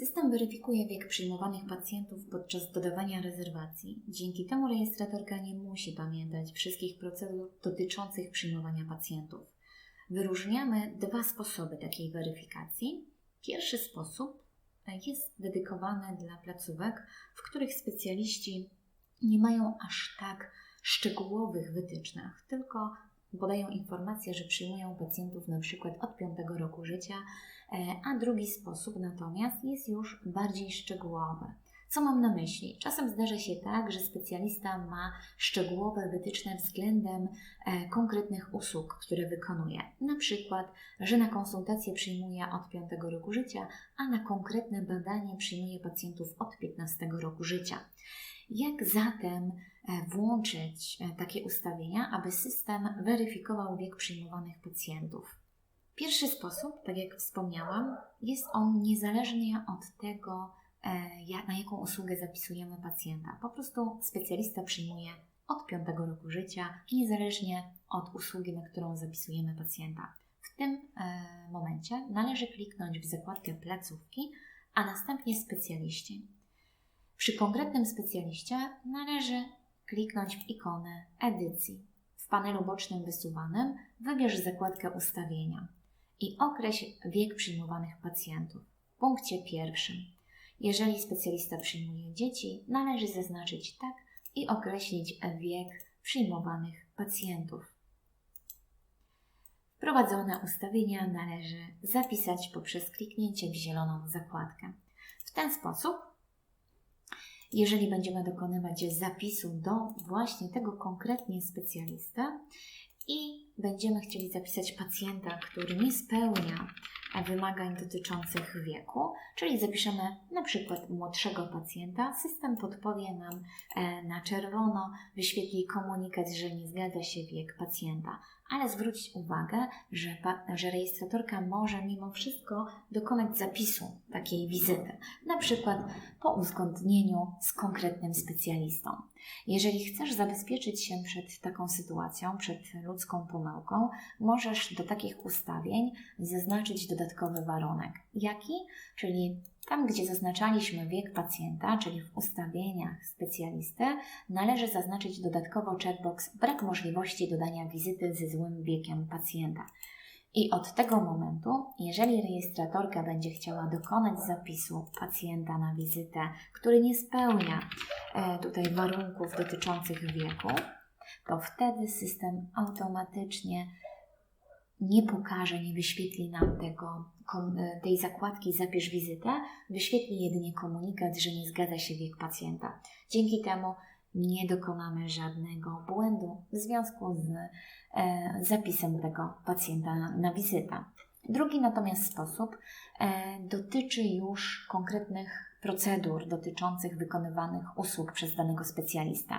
System weryfikuje wiek przyjmowanych pacjentów podczas dodawania rezerwacji. Dzięki temu rejestratorka nie musi pamiętać wszystkich procedur dotyczących przyjmowania pacjentów. Wyróżniamy dwa sposoby takiej weryfikacji. Pierwszy sposób jest dedykowany dla placówek, w których specjaliści nie mają aż tak szczegółowych wytycznych, tylko podają informację, że przyjmują pacjentów na przykład od 5 roku życia, e, a drugi sposób natomiast jest już bardziej szczegółowy. Co mam na myśli? Czasem zdarza się tak, że specjalista ma szczegółowe wytyczne względem e, konkretnych usług, które wykonuje. Na przykład, że na konsultację przyjmuje od 5 roku życia, a na konkretne badanie przyjmuje pacjentów od 15 roku życia. Jak zatem e, włączyć e, takie ustawienia, aby system weryfikował wiek przyjmowanych pacjentów? Pierwszy sposób, tak jak wspomniałam, jest on niezależnie od tego, na jaką usługę zapisujemy pacjenta. Po prostu specjalista przyjmuje od 5 roku życia, niezależnie od usługi, na którą zapisujemy pacjenta. W tym momencie należy kliknąć w zakładkę placówki, a następnie specjaliści. Przy konkretnym specjaliście należy kliknąć w ikonę edycji. W panelu bocznym wysuwanym wybierz zakładkę ustawienia i określ wiek przyjmowanych pacjentów. W punkcie pierwszym. Jeżeli specjalista przyjmuje dzieci, należy zaznaczyć tak i określić wiek przyjmowanych pacjentów. Wprowadzone ustawienia należy zapisać poprzez kliknięcie w zieloną zakładkę. W ten sposób jeżeli będziemy dokonywać zapisu do właśnie tego konkretnie specjalisty i będziemy chcieli zapisać pacjenta, który nie spełnia wymagań dotyczących wieku, czyli zapiszemy na przykład młodszego pacjenta, system podpowie nam e, na czerwono, wyświetli komunikat, że nie zgadza się wiek pacjenta. Ale zwrócić uwagę, że, że rejestratorka może mimo wszystko dokonać zapisu takiej wizyty, na przykład po uzgodnieniu z konkretnym specjalistą. Jeżeli chcesz zabezpieczyć się przed taką sytuacją, przed ludzką pomyłką, możesz do takich ustawień zaznaczyć dodatkowy warunek. Jaki? Czyli tam, gdzie zaznaczaliśmy wiek pacjenta, czyli w ustawieniach specjalisty, należy zaznaczyć dodatkowo checkbox brak możliwości dodania wizyty ze złym wiekiem pacjenta. I od tego momentu, jeżeli rejestratorka będzie chciała dokonać zapisu pacjenta na wizytę, który nie spełnia e, tutaj warunków dotyczących wieku, to wtedy system automatycznie nie pokaże, nie wyświetli nam tego, e, tej zakładki Zapisz wizytę, wyświetli jedynie komunikat, że nie zgadza się wiek pacjenta. Dzięki temu nie dokonamy żadnego błędu w związku z e, zapisem tego pacjenta na, na wizytę. Drugi natomiast sposób e, dotyczy już konkretnych procedur dotyczących wykonywanych usług przez danego specjalistę.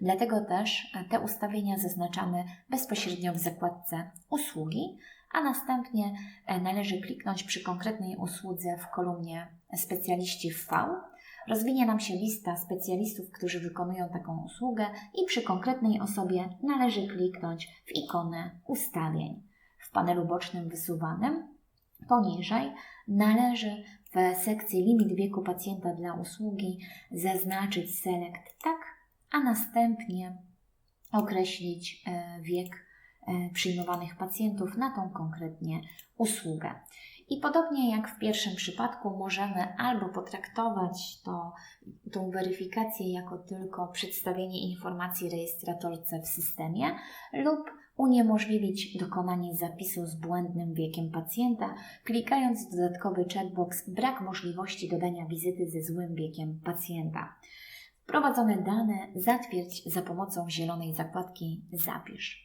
Dlatego też e, te ustawienia zaznaczamy bezpośrednio w zakładce usługi, a następnie e, należy kliknąć przy konkretnej usłudze w kolumnie specjaliści w V. Rozwinie nam się lista specjalistów, którzy wykonują taką usługę i przy konkretnej osobie należy kliknąć w ikonę ustawień. Panelu bocznym wysuwanym poniżej należy w sekcji limit wieku pacjenta dla usługi zaznaczyć select tak, a następnie określić e, wiek e, przyjmowanych pacjentów na tą konkretnie usługę. I podobnie jak w pierwszym przypadku, możemy albo potraktować to, tą weryfikację jako tylko przedstawienie informacji rejestratorce w systemie, lub uniemożliwić dokonanie zapisu z błędnym wiekiem pacjenta, klikając w dodatkowy checkbox brak możliwości dodania wizyty ze złym wiekiem pacjenta. Wprowadzone dane zatwierdź za pomocą zielonej zakładki Zapisz.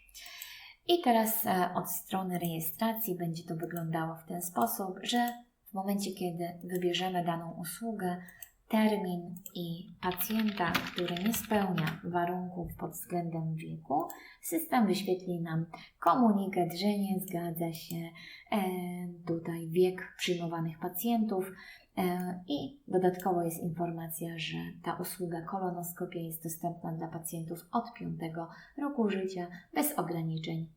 I teraz e, od strony rejestracji będzie to wyglądało w ten sposób, że w momencie, kiedy wybierzemy daną usługę, termin i pacjenta, który nie spełnia warunków pod względem wieku, system wyświetli nam komunikat, że nie zgadza się e, tutaj wiek przyjmowanych pacjentów. E, I dodatkowo jest informacja, że ta usługa kolonoskopia jest dostępna dla pacjentów od 5 roku życia bez ograniczeń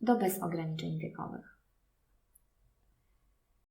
do bez ograniczeń wiekowych.